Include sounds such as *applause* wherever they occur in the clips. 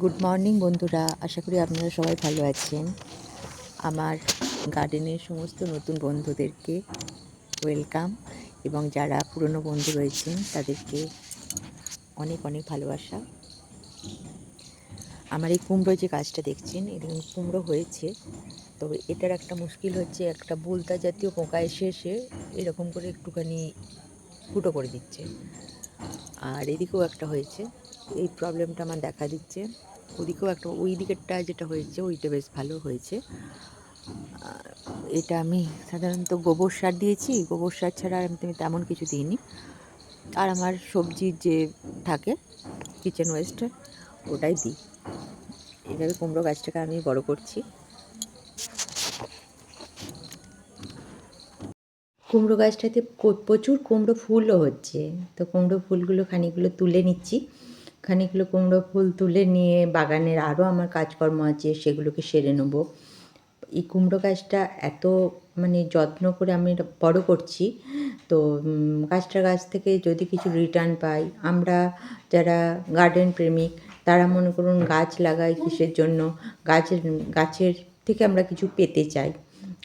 Good morning বন্ধুরা। আশা করি আপনারা সবাই ভালো আছেন। আমার গার্ডেনের সমস্ত নতুন বন্ধুদেরকে ওয়েলকাম এবং যারা পুরনো বন্ধু রয়েছেন, তাদেরকে অনেক অনেক ভালোবাসা। আমার এই কুমড়ো যে গাছটা দেখছেন এরকম কুমড়ো হয়েছে। তবে এটার একটা মুশকিল হচ্ছে, একটা বুলতা জাতীয় পোকা এসে এসে এরকম করে একটুখানি ফুটো করে দিচ্ছে। আর এদিকেও একটা হয়েছে। এই প্রবলেমটা আমার দেখা দিচ্ছে। ওদিকেও একটা, ওই দিকেরটা যেটা হয়েছে, ওইটা বেশ ভালো হয়েছে। এটা আমি সাধারণত গোবর সার দিয়েছি। গোবর সার ছাড়া আমি তেমন কিছু দিইনি। আর আমার সবজির যে থাকে কিচেন ওয়েস্ট ওটাই দিই। এইভাবে কুমড়ো গাছটাকে আমি বড় করছি। কুমড়ো গাছটাতে প্রচুর কুমড়ো ফুলও হচ্ছে। তো কুমড়ো ফুলগুলো, খানিকগুলো তুলে নিচ্ছি। খানিকগুলো কুমড়ো ফুল তুলে নিয়ে বাগানের আরও আমার কাজকর্ম আছে, সেগুলোকে সেরে নেব। এই কুমড়ো গাছটা এত মানে যত্ন করে আমি বড় করছি, তো গাছটার গাছ থেকে যদি কিছু রিটার্ন পাই, আমরা যারা গার্ডেন প্রেমিক, তারা মনে করুন গাছ লাগাই কিসের জন্য, গাছের গাছের থেকে আমরা কিছু পেতে চাই।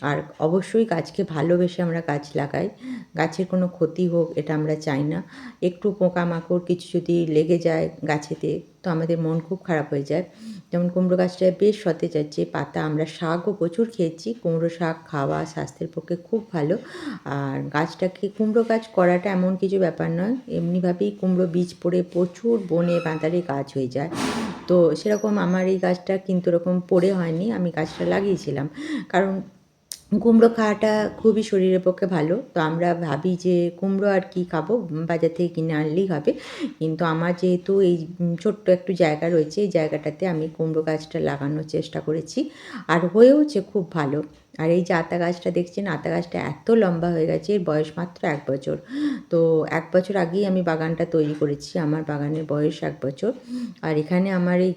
আর অবশ্যই গাছকে ভালোবেসে আমরা গাছ লাগাই। গাছের কোনো ক্ষতি হোক, এটা আমরা চাই না। একটু পোকামাকড় কিছু যদি লেগে যায় গাছেতে, তো আমাদের মন খুব খারাপ হয়ে যায়। যেমন কুমড়ো গাছটা বেশ সতেজ আছে পাতা আমরা শাকও প্রচুর খেয়েছি, কুমড়ো শাক খাওয়া স্বাস্থ্যের পক্ষে খুব ভালো। আর গাছটাকে, কুমড়ো গাছ করাটা এমন কিছু ব্যাপার নয়, এমনিভাবেই কুমড়ো বীজ পড়ে প্রচুর বনে বাঁধারে গাছ হয়ে যায়। তো সেরকম আমার এই গাছটা কিন্তু ওরকম পড়ে হয়নি, আমি গাছটা লাগিয়েছিলাম। কারণ কুমড়ো খাওয়াটা খুবই শরীরের পক্ষে ভালো। তো আমরা ভাবি যে কুমড়ো আর কি খাব, বাজার থেকে কিনে আনলেই হবে। কিন্তু আমার যেহেতু এই ছোট্ট একটু জায়গা রয়েছে, এই জায়গাটাতে আমি কুমড়ো গাছটা লাগানোর চেষ্টা করেছি। আর হয়েওছে খুব ভালো। আর এই যে আতা গাছটা দেখছেন, আতা গাছটা এত লম্বা হয়ে গেছে, এর বয়স মাত্র এক বছর। তো এক বছর আগেই আমি বাগানটা তৈরি করেছি, আমার বাগানের বয়স এক বছর। আর এখানে আমার এই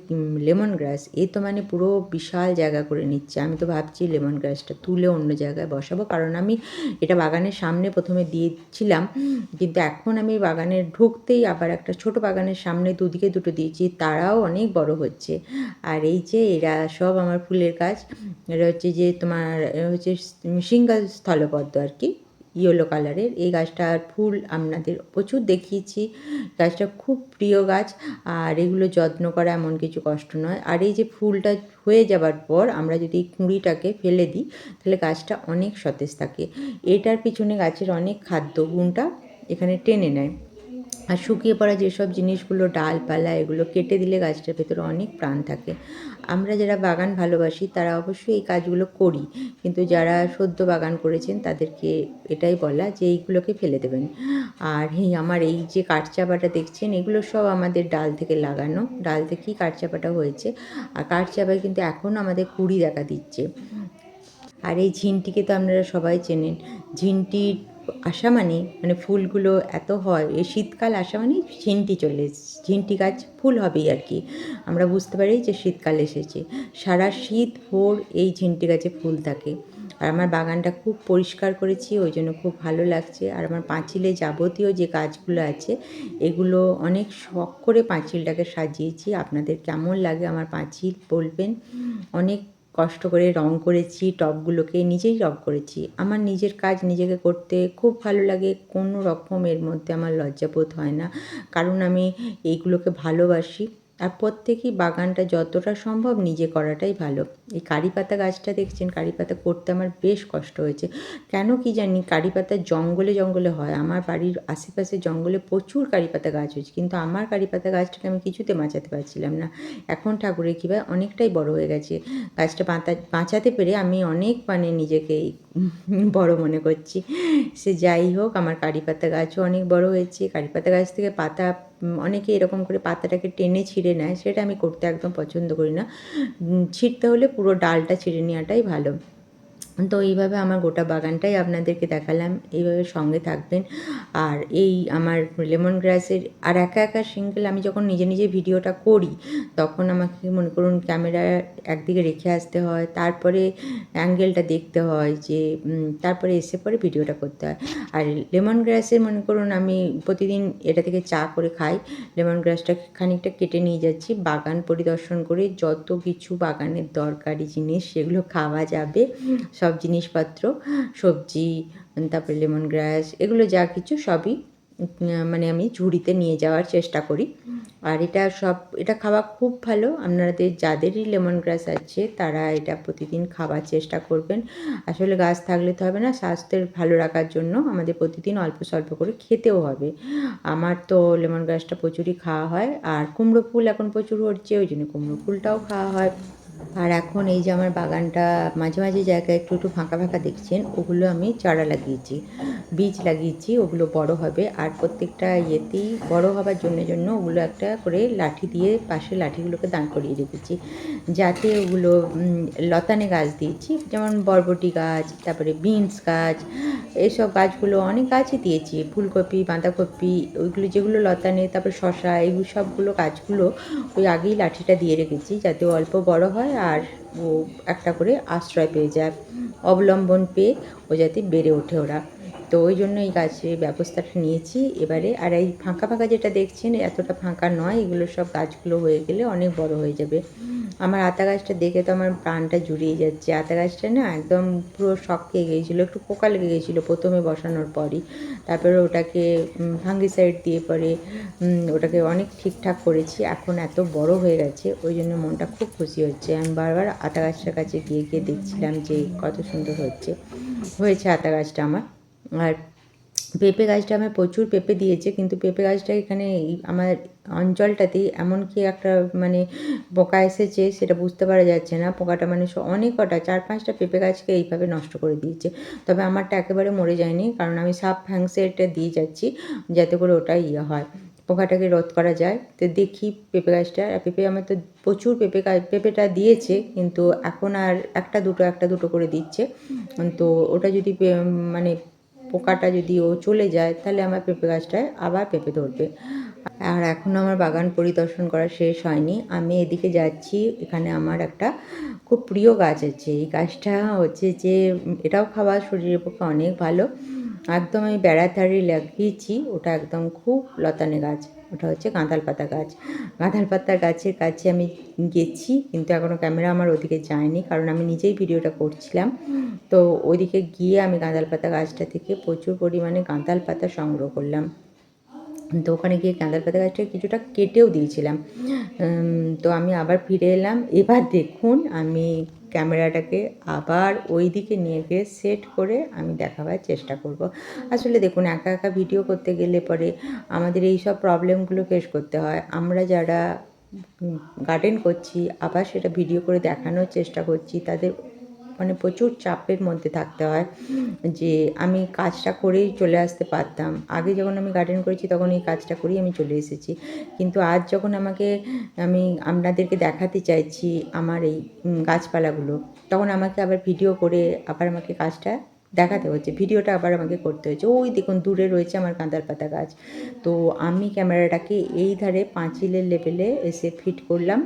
লেমন গ্রাস, এ তো মানে পুরো বিশাল জায়গা করে নিচ্ছে। আমি তো ভাবছি লেমন গ্রাসটা তুলে অন্য জায়গায় বসাবো, কারণ আমি এটা বাগানের সামনে প্রথমে দিয়েছিলাম। কিন্তু এখন আমি বাগানের ঢুকতেই আবার একটা ছোট বাগানের সামনে দুদিকে দুটো দিয়েছি, তারাও অনেক বড় হচ্ছে। আর এই যে এরা সব আমার ফুলের গাছ এটা হচ্ছে যে তোমার হচ্ছে সিঙ্গল স্থলপদ্ম আর কি ইয়েলো কালারের এই গাছটার ফুল আপনাদের প্রচুর দেখিয়েছি। গাছটা খুব প্রিয় গাছ আর এগুলো যত্ন করা এমন কিছু কষ্ট নয়। আর এই যে ফুলটা হয়ে যাবার পর আমরা যদি কুঁড়িটাকে ফেলে দিই, তাহলে গাছটা অনেক সতেজ থাকে। এটার পিছনে গাছের অনেক খাদ্য গুণটা এখানে টেনে নেয়। আর শুকিয়ে পড়া যেসব জিনিসগুলো ডালপালা, এগুলো কেটে দিলে গাছটার ভেতরে অনেক প্রাণ থাকে। আমরা যারা বাগান ভালোবাসি, তারা অবশ্যই এই কাজগুলো করি। কিন্তু যারা সদ্য বাগান করেছেন, তাদেরকে এটাই বলা যে, এইগুলোকে ফেলে দেবেন। আর এই আমার এই যে কাঠচাপাটা দেখছেন, এগুলো সব আমাদের ডাল থেকে লাগানো। ডাল থেকেই কাঠচাপাটা হয়েছে। আর কাঠচাপায় কিন্তু এখনও আমাদের কুড়ি দেখা দিচ্ছে। আর এই ঝিনটিকে তো আপনারা সবাই চেনেন। ঝিনটির আসা মানে মানে ফুলগুলো এত হয়, এই শীতকাল আসা মানে ঝিনটি চলে ঝিনটি গাছ ফুল হবেই আর কি। আমরা বুঝতে পারি যে শীতকাল এসেছে। সারা শীত ভোর এই ঝিনটি গাছে ফুল থাকে। আর আমার বাগানটা খুব পরিষ্কার করেছি, ওই জন্য খুব ভালো লাগছে। আর আমার পাঁচিলে যাবতীয় যে গাছগুলো আছে, এগুলো অনেক শখ করে পাঁচিলটাকে সাজিয়েছি। আপনাদের কেমন লাগে আমার পাঁচিল বলবেন? অনেক কষ্ট করে রং করেছি, টপগুলোকে নিজেই রং করেছি। আমার নিজের কাজ নিজেকে করতে খুব ভালো লাগে, কোনো রকম এর মধ্যে আমার লজ্জাবোধ হয় না। কারণ আমি এইগুলোকে ভালোবাসি। আর প্রত্যেকেই বাগানটা যতটা সম্ভব নিজে করাটাই ভালো। এই কারি পাতা গাছটা দেখছেন, কারি পাতা করতে আমার বেশ কষ্ট হয়েছে। কেন কি জানি কারি পাতা জঙ্গলে জঙ্গলে হয়। আমার বাড়ির আশেপাশে জঙ্গলে প্রচুর কারি পাতা গাছ হয়েছে। কিন্তু আমার কারি পাতা গাছটাকে আমি কিছুতে বাঁচাতে পারছিলাম না। এখন ঠাকুরের কৃপায় অনেকটাই বড় হয়ে গেছে। গাছটা বাঁচা বাঁচাতে পেরে আমি অনেক মানে নিজেকে *laughs* বড় মনে করছি। সে যাই হোক, আমার কারি পাতা গাছও অনেক বড় হয়েছে। কারি পাতা গাছ থেকে পাতা অনেকে এরকম করে পাতাটাকে টেনে ছিঁড়ে নেয়, সেটা আমি করতে একদম পছন্দ করি না। ছিঁড়তে হলে পুরো ডালটা ছিঁড়ে নেওয়াটাই ভালো। তো এইভাবে আমার গোটা বাগানটাই আপনাদেরকে দেখালাম। এইভাবে সঙ্গে থাকবেন। আর এই আমার লেমন গ্রাসের আর একা একা সিঙ্গেল আমি যখন নিজে নিজে ভিডিওটা করি, তখন আমাকে মনে করুন ক্যামেরা একদিকে রেখে আসতে হয়, তারপরে অ্যাঙ্গেলটা দেখতে হয় যে তারপরে এসে পরে ভিডিওটা করতে হয়। আর লেমন গ্রাসের মনে করুন আমি প্রতিদিন এটা থেকে চা করে খাই। লেমন গ্রাসটা খানিকটা কেটে নিয়ে যাচ্ছি, বাগান পরিদর্শন করে যত কিছু বাগানের দরকারি জিনিস সেগুলো খাওয়া যাবে। সব জিনিসপত্র, সবজি তারপরে লেমন গ্রাস, এগুলো যা কিছু সবই মানে আমি ঝুড়িতে নিয়ে যাওয়ার চেষ্টা করি। আর এটা সব, এটা খাওয়া খুব ভালো। আপনাদের যাদেরই লেমন গ্রাস আছে, তারা এটা প্রতিদিন খাওয়ার চেষ্টা করবেন। আসলে গাছ থাকলে তো হবে না, স্বাস্থ্যের ভালো রাখার জন্য আমাদের প্রতিদিন অল্প স্বল্প করে খেতেও হবে। আমার তো লেমন গ্রাসটা প্রচুরই খাওয়া হয়, আর কুমড়ো ফুল এখন প্রচুর হচ্ছে, ওই জন্য কুমড়ো ফুলটাও খাওয়া হয়। আর এখন এই যে আমার বাগানটা মাঝে মাঝে জায়গায় একটু একটু ফাঁকা ফাঁকা দেখছেন, ওগুলো আমি চারা লাগিয়েছি, বীজ লাগিয়েছি, ওগুলো বড় হবে। আর প্রত্যেকটা ইয়েতেই বড় হবার জন্য জন্য ওগুলো একটা করে লাঠি দিয়ে পাশে লাঠিগুলোকে দাঁড় করিয়ে রেখেছি। যাতে ওগুলো লতানে গাছ দিয়েছি, যেমন বরবটি গাছ, তারপরে বিনস গাছ এইসব গাছগুলো অনেক গাছই দিয়েছি। ফুলকপি, বাঁধাকপি, ওইগুলো যেগুলো লতানে, তারপরে শশা এইগুলো সবগুলো গাছগুলো ওই আগেই লাঠিটা দিয়ে রেখেছি, যাতে অল্প বড় হয় আর ও একটা করে আশ্রয় পেয়ে যায় অবলম্বন পেয়ে ও যাতে বেড়ে ওঠে ওরা। তো ওই জন্য এই গাছের ব্যবস্থাটা নিয়েছি। এবারে আর এই ফাঁকা ফাঁকা যেটা দেখছেন, এতটা ফাঁকা নয়, এগুলো সব গাছগুলো হয়ে গেলে অনেক বড় হয়ে যাবে। আমার আতা গাছটা দেখে তো আমার প্রাণটা জুড়িয়ে যাচ্ছে। আতা গাছটা না একদম পুরো শখ খেয়ে গিয়েছিল, একটু পোকা লেগে গিয়েছিল প্রথমে বসানোর পরই। তারপরে ওটাকে ফাঙ্গিসাইড দিয়ে পরে ওটাকে অনেক ঠিকঠাক করেছি, এখন এত বড় হয়ে গেছে, ওই জন্য মনটা খুব খুশি হচ্ছে। আমি বারবার আতা গাছটার কাছে গিয়ে গিয়ে দেখছিলাম যে কত সুন্দর হচ্ছে। হয়েছে আতা গাছটা আমার। আর পেঁপে গাছটা আমার প্রচুর পেঁপে দিয়েছে, কিন্তু পেঁপে গাছটা এখানে আমার অঞ্চলটাতেই এমন কি একটা মানে পোকা এসেছে সেটা বুঝতে পারা যাচ্ছে না। পোকাটা মানে অনেক কটা, চার পাঁচটা পেঁপে গাছকে এইভাবে নষ্ট করে দিয়েছে। তবে আমারটা একেবারে মরে যায়নি, কারণ আমি সাপ ফ্যাংসেটা দিয়ে যাচ্ছি যাতে করে ওটা ইয়ে হয়। পোকাটাকে রোধ করা যায়। তো দেখি পেঁপে গাছটা পেঁপে আমার তো প্রচুর পেঁপে গাছ পেঁপেটা দিয়েছে, কিন্তু এখন আর একটা দুটো একটা দুটো করে দিচ্ছে। তো ওটা যদি মানে পোকাটা যদি ও চলে যায়, তাহলে আমার পেঁপে গাছটায় আবার পেঁপে ধরবে। আর এখন আমার বাগান পরিদর্শন করা শেষ হয়নি। আমি এদিকে যাচ্ছি, এখানে আমার একটা খুব প্রিয় গাছ আছে। এই গাছটা হচ্ছে যে, এটাও খাবার শরীরের পক্ষে অনেক ভালো। একদম আমি বেড়াতারি লাগিয়েছি, ওটা একদম খুব লতানে গাছ। ওটা হচ্ছে গাঁদাল পাতা গাছ। গাঁদাল পাতা গাছের কাছে আমি গেছি, কিন্তু এখনও ক্যামেরা আমার ওদিকে যায়নি, কারণ আমি নিজেই ভিডিওটা করছিলাম। তো ওইদিকে গিয়ে আমি গাঁদাল পাতা গাছটা থেকে প্রচুর পরিমাণে গাঁদাল পাতা সংগ্রহ করলাম। তো ওখানে গিয়ে গাঁদাল পাতা গাছটা কিছুটা কেটেও দিয়েছিলাম। তো আমি আবার ফিরে এলাম। এবার দেখুন, আমি ক্যামেরাটাকে আবার ওই দিকে নিয়ে গিয়ে সেট করে আমি দেখাবার চেষ্টা করব। আসলে দেখুন, একা একা ভিডিও করতে গেলে পরে আমাদের এই সব প্রবলেমগুলো ফেস করতে হয়। আমরা যারা গার্ডেন করছি, আবার সেটা ভিডিও করে দেখানোর চেষ্টা করছি, তাদের মানে প্রচুর চাপের মধ্যে থাকতে হয় যে আমি কাজটা করেই চলে আসতে পারতাম। আগে যখন আমি গার্ডেন করেছি, তখন এই কাজটা করেই আমি চলে এসেছি। কিন্তু আজ যখন আমাকে আমি আপনাদেরকে দেখাতে চাইছি আমার এই গাছপালাগুলো, তখন আমাকে আবার ভিডিও করে আবার আমাকে কাজটা দেখাতে হচ্ছে। ভিডিওটা আবার আমাকে করতে হচ্ছে। ওই দেখুন, দূরে রয়েছে আমার কাঁদার পাতা গাছ। তো আমি ক্যামেরাটাকে এই ধারে পাঁচিলের লেভেলে এসে ফিট করলাম।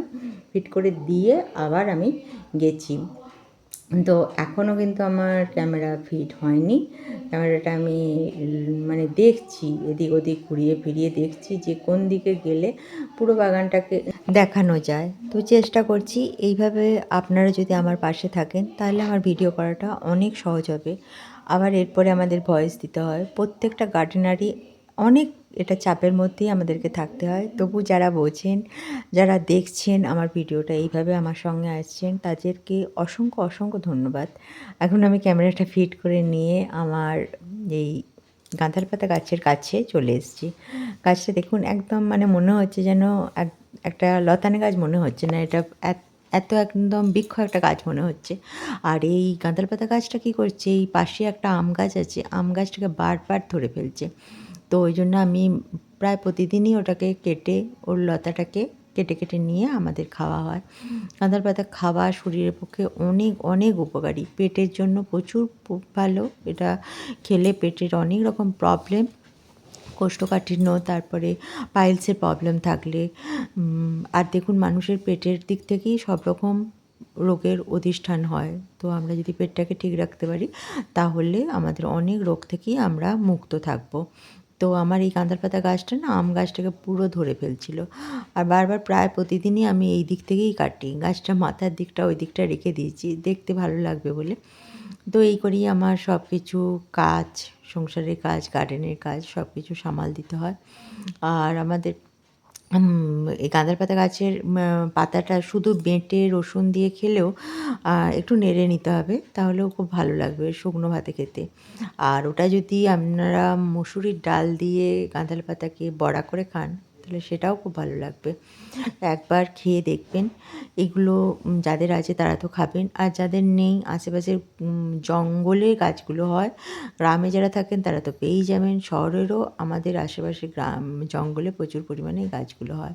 ফিট করে দিয়ে আবার আমি গেছি। তো এখনও কিন্তু আমার ক্যামেরা ফিট হয়নি। ক্যামেরাটা আমি মানে দেখছি, এদিক ওদিক ঘুরিয়ে ফিরিয়ে দেখছি যে কোন দিকে গেলে পুরো বাগানটাকে দেখানো যায়। তো চেষ্টা করছি এইভাবে আপনারা যদি আমার পাশে থাকেন, তাহলে আমার ভিডিও করাটা অনেক সহজ হবে। আবার এরপরে আমাদের ভয়েস দিতে হয়। প্রত্যেকটা গার্ডেনারই অনেক এটা চাপের মধ্যেই আমাদেরকে থাকতে হয়। তবু যারা বোঝেন, যারা দেখছেন আমার ভিডিওটা এইভাবে আমার সঙ্গে আসছেন, তাদেরকে অসংখ্য অসংখ্য ধন্যবাদ। এখন আমি ক্যামেরাটা ফিট করে নিয়ে আমার এই গাঁদাল পাতা গাছের কাছে চলে এসেছি। গাছটা দেখুন একদম মানে মনে হচ্ছে যেন এক- একটা লতানে গাছ মনে হচ্ছে না। এটা এত- একদম বৃক্ষ একটা গাছ মনে হচ্ছে। আর এই গাঁদাল পাতা গাছটা কী করছে? এই পাশে একটা আম গাছ আছে। আম গাছটাকে বারবার ধরে ফেলছে। তো ওই জন্য আমি প্রায় প্রতিদিনই ওটাকে কেটে, ওর লতাটাকে কেটে কেটে নিয়ে আমাদের খাওয়া হয়। কাঁঠাল পাতা খাওয়া শরীরের পক্ষে অনেক অনেক উপকারী। পেটের জন্য প্রচুর ভালো। এটা খেলে পেটের অনেক রকম প্রবলেম কোষ্ঠকাঠিন্য, তারপরে পাইলসের প্রবলেম থাকলে। আর দেখুন মানুষের পেটের দিক থেকেই সব রকম রোগের অধিষ্ঠান হয়। তো আমরা যদি পেটটাকে ঠিক রাখতে পারি, তাহলে আমাদের অনেক রোগ থেকেই আমরা মুক্ত থাকব। তো আমার এই কাঁদার পাতা গাছটা না আম গাছটাকে পুরো ধরে ফেলছিল। আর বারবার প্রায় প্রতিদিনই আমি এই দিক থেকেই কাটি। গাছটা মাথার দিকটা ওই দিকটা রেখে দিয়েছি। দেখতে ভালো লাগবে বলে। তো এই করেই আমার সব কিছু কাজ, সংসারের কাজ গার্ডেনের কাজ সব কিছু সামাল দিতে হয়। আর আমাদের গাঁদার পাতা গাছের পাতাটা শুধু বেঁটে রসুন দিয়ে খেলেও একটু নেড়ে নিতে হবে, তাহলেও খুব ভালো লাগবে শুকনো ভাতে খেতে। আর ওটা যদি আপনারা মুসুরির ডাল দিয়ে গাঁদাল পাতাকে বড়া করে খান তাহলে সেটাও খুব ভালো লাগবে। একবার খেয়ে দেখবেন। এগুলো যাদের আছে তারা তো খাবেন। আর যাদের নেই, আশেপাশের জঙ্গলে গাছগুলো হয়, গ্রামে যারা থাকেন তারা তো পেয়েই যাবেন। শহরেরও আমাদের আশেপাশে গ্রাম, জঙ্গলে প্রচুর পরিমাণে গাছগুলো হয়।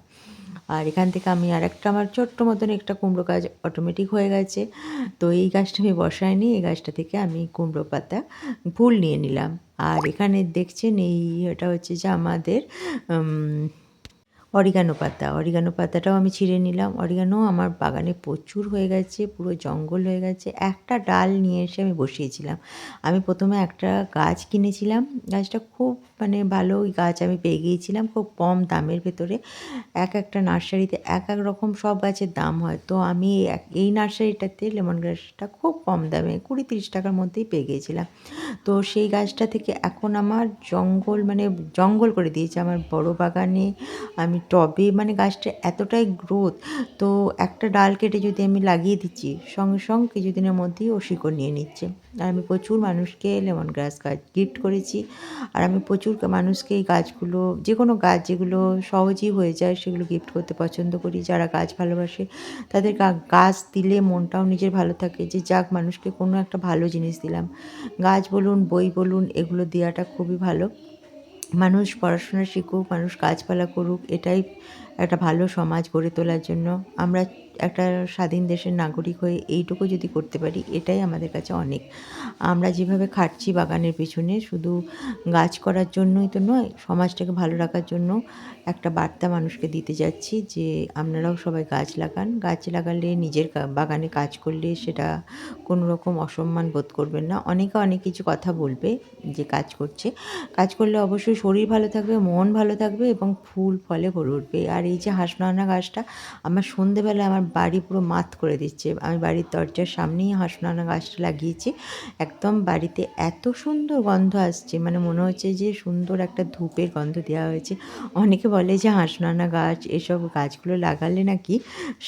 আর এখান থেকে আমি আর একটা আমার ছোট্ট মতন একটা কুমড়ো গাছ অটোমেটিক হয়ে গেছে। তো এই গাছটা আমি বসাইনি, এই গাছটা থেকে আমি কুমড়ো পাতা, ফুল নিয়ে নিলাম। আর এখানে দেখছেন এই এটা হচ্ছে যে আমাদের অরিগানো পাতা। অরিগানো পাতাটাও আমি ছিঁড়ে নিলাম। অরিগানো আমার বাগানে প্রচুর হয়ে গেছে, পুরো জঙ্গল হয়ে গেছে। একটা ডাল নিয়ে এসে আমি বসিয়েছিলাম। আমি প্রথমে একটা গাছ কিনেছিলাম। গাছটা খুব মানে ভালো গাছ আমি পেয়ে গিয়েছিলাম খুব কম দামের ভেতরে। এক একটা নার্সারিতে এক এক রকম সব গাছের দাম হয়। তো আমি এই নার্সারিটাতে লেমন গ্রাসটা খুব কম দামে, কুড়ি তিরিশ টাকার মধ্যেই পেয়ে গিয়েছিলাম। তো সেই গাছটা থেকে এখন আমার জঙ্গল মানে জঙ্গল করে দিয়েছে। আমার বড় বাগানে আমি টবে মানে গাছটা এতটাই গ্রোথ তো একটা ডাল কেটে যদি আমি লাগিয়ে দিচ্ছি, সঙ্গে সঙ্গে কিছুদিনের মধ্যেই ও শিকড় নিয়ে নিচ্ছে। আর আমি প্রচুর মানুষকে লেমন গ্রাস গাছ গিফট করেছি। আর আমি প্রচুর মানুষকে এই গাছগুলো, যে কোনো গাছ যেগুলো সহজেই হয়ে যায়, সেগুলো গিফট করতে পছন্দ করি। যারা গাছ ভালোবাসে, তাদের গাছ দিলে মনটাও নিজের ভালো থাকে যে, যাক, মানুষকে কোনো একটা ভালো জিনিস দিলাম। গাছ বলুন, বই বলুন, এগুলো দেওয়াটা খুবই ভালো। মানুষ পড়াশোনা শিখুক মানুষ গাছপালা করুক এটাই একটা ভালো সমাজ গড়ে তোলার জন্য আমরা একটা স্বাধীন দেশের নাগরিক হয়ে এইটুকু যদি করতে পারি, এটাই আমাদের কাছে অনেক। আমরা যেভাবে খাটছি বাগানের পেছনে, শুধু গাছ করার জন্যই তো নয়, সমাজটাকে ভালো রাখার জন্য একটা বার্তা মানুষকে দিতে যাচ্ছি যে আপনারাও সবাই গাছ লাগান। গাছ লাগালে নিজের বাগানে কাজ করলে সেটা কোনো রকম অসম্মান বোধ করবেন না। অনেকে অনেক কিছু কথা বলবে যে কাজ করছে। কাজ করলে অবশ্যই শরীর ভালো থাকবে, মন ভালো থাকবে এবং ফুল, ফলে ভরে উঠবে। আর এই যে হাঁসনানা গাছটা, আমার সন্ধেবেলা আমার বাড়ি পুরো মাত করে দিচ্ছে। আমি বাড়ির দরজার সামনেই হাঁসনানা গাছটা লাগিয়েছি। একদম বাড়িতে এত সুন্দর গন্ধ আসছে মানে মনে হচ্ছে যে সুন্দর একটা ধূপের গন্ধ দেওয়া হয়েছে। অনেকে বলে যে হাঁসনানা গাছ, এসব গাছগুলো লাগালে নাকি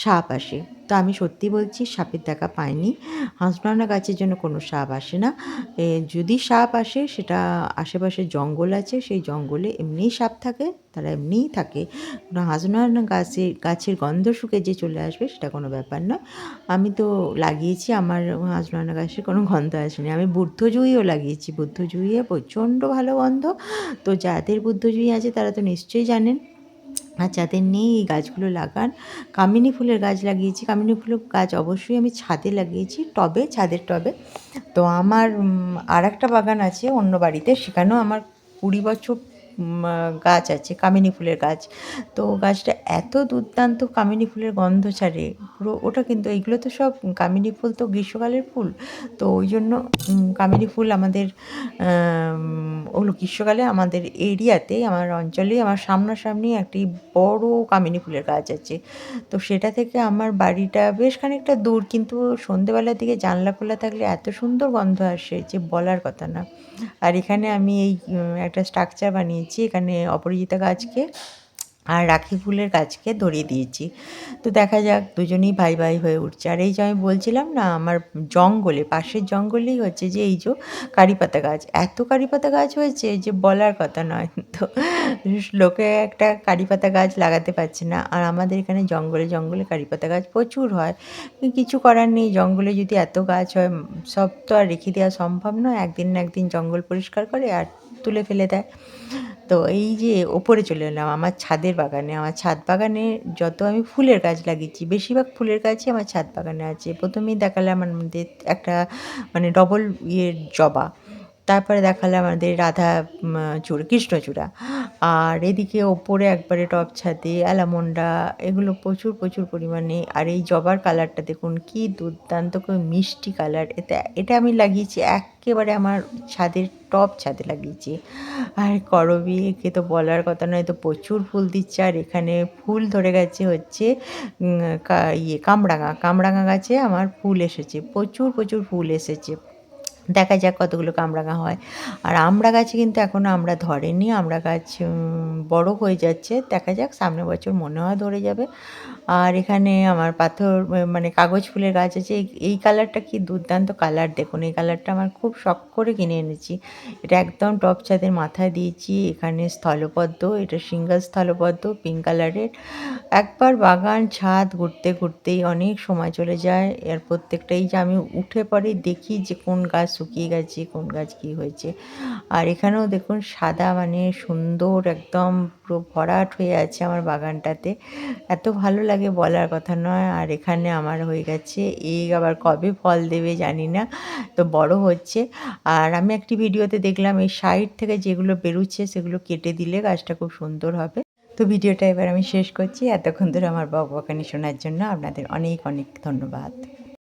সাপ আসে। তো আমি সত্যি বলছি, সাপের দেখা পাইনি। হাঁসনানা গাছের জন্য কোনো সাপ আসে না। যদি সাপ আসে, সেটা আশেপাশে জঙ্গল আছে, সেই জঙ্গলে এমনিই সাপ থাকে। তারা এমনিই থাকে। হাঁসনানা গাছের গাছের গন্ধ শুকে যে চলে আসবে সেটা কোনো ব্যাপার নয় আমি তো লাগিয়েছি, আমার হাঁসনানা গাছের কোনো গন্ধ আসেনি। আমি বুদ্ধজুইও লাগিয়েছি। বুদ্ধজুইয়ে প্রচণ্ড ভালো গন্ধ। তো যাদের বুদ্ধজুই আছে তারা তো নিশ্চয়ই জানেন। আর যাদের নেই, এই গাছগুলো লাগান। কামিনী ফুলের গাছ লাগিয়েছি। কামিনী ফুলের গাছ অবশ্যই আমি ছাদে লাগিয়েছি, টবে, ছাদের টবে। তো আমার আর একটা বাগান আছে অন্য বাড়িতে। সেখানেও আমার কুড়ি বছর গাছ আছে কামিনী ফুলের গাছ। তো গাছটা এত দুর্দান্ত কামিনী ফুলের গন্ধ ছাড়ে। পুরো ওটা কিন্তু এইগুলো তো সব কামিনী ফুল তো গ্রীষ্মকালের ফুল। তো ওই জন্য কামিনী ফুল আমাদের আম, ওগুলো গ্রীষ্মকালে আমাদের এরিয়াতে আমার অঞ্চলে আমার সামনাসামনি একটি বড় কামিনী ফুলের গাছ আছে। তো সেটা থেকে আমার বাড়িটা বেশ খানিকটা দূর কিন্তু সন্ধেবেলার দিকে জানলা খোলা থাকলে এত সুন্দর গন্ধ আসে যে বলার কথা না। আর এখানে আমি এই একটা স্ট্রাকচার বানিয়েছি। এখানে অপরাজিতা গাছকে আর রাখি ফুলের গাছকে ধরিয়ে দিয়েছি। তো দেখা যাক, দুজনেই ভাই ভাই হয়ে উঠছে। আর এই যে আমি বলছিলাম না, আমার জঙ্গলে, পাশের জঙ্গলেই হচ্ছে যে এই যে কারিপাতা গাছ। এত কারিপাতা গাছ হয়েছে যে বলার কথা নয়। তো লোকে একটা কারিপাতা গাছ লাগাতে পারছে না। আর আমাদের এখানে জঙ্গলে জঙ্গলে কারিপাতা গাছ প্রচুর হয়। কিছু করার নেই, জঙ্গলে যদি এত গাছ হয়, সব তো আর রেখে দেওয়া সম্ভব নয়। একদিন না একদিন জঙ্গল পরিষ্কার করে আর তুলে ফেলে দেয়। তো এই যে ওপরে চলে এলাম, আমার ছাদের বাগানে। আমার ছাদ বাগানে যত আমি ফুলের গাছ লাগিয়েছি, বেশিরভাগ ফুলের গাছই আমার ছাদ বাগানে আছে। প্রথমেই দেখালাম আমাদের একটা মানে ডবল ইয়ের জবা। তারপরে দেখালাম আমাদের রাধা চূড়া কৃষ্ণচূড়া আর এদিকে ওপরে একবারে টপ ছাদে, অ্যালামন্ডা, এগুলো প্রচুর প্রচুর পরিমাণে। আর এই জবার কালারটা দেখুন, কি দুর্দান্ত মিষ্টি কালার। এটা এটা আমি লাগিয়েছি, একেবারে আমার ছাদের টপ ছাদে লাগিয়েছি। আর করবি, একে তো বলার কথা নয়, তো প্রচুর ফুল দিচ্ছে। আর এখানে ফুল ধরে গেছে হচ্ছে ইয়ে কামরাঙা। কামরাঙা গাছে আমার ফুল এসেছে, প্রচুর প্রচুর ফুল এসেছে। দেখা যাক কতগুলো কামড়া কামরাঙা হয়। আর আমড়া গাছে কিন্তু এখনও আমরা ধরেনি আমড়া গাছ বড় হয়ে যাচ্ছে। দেখা যাক, সামনের বছর মনে হয় ধরে যাবে। আর এখানে আমার পাথর মানে কাগজ ফুলের গাছ আছে। এই- এই কালারটা কি দুর্দান্ত কালার। দেখুন, এই কালারটা আমার খুব শখ করে কিনে এনেছি। এটা একদম টপ ছাদের মাথায় দিয়েছি। এখানে স্থলপদ্ম, এটা সিঙ্গেল স্থলপদ্ম পিঙ্ক কালারের একবার বাগান, ছাদ ঘুরতে ঘুরতেই অনেক সময় চলে যায়। এর প্রত্যেকটাই যে আমি উঠে পরে দেখি যে কোন গাছ শুকিয়ে গেছে, কোন গাছ কী হয়েছে। আর এখানেও দেখুন সাদা মানে সুন্দর একদম পুরো ভরাট হয়ে আছে আমার বাগানটাতে। এত ভালো লাগে বলার কথা নয়, আর এখানে আমার হয়ে গেছে। এই আবার কবে ফল দেবে জানি না, তো বড় হচ্ছে। আর আমি একটি ভিডিওতে দেখলাম এই সাইড থেকে যেগুলো বেরোচ্ছে সেগুলো কেটে দিলে গাছটা খুব সুন্দর হবে। তো ভিডিওটা এবার আমি শেষ করছি। এতক্ষণ ধরে আমার বকবকানি শোনার জন্য আপনাদের অনেক অনেক ধন্যবাদ।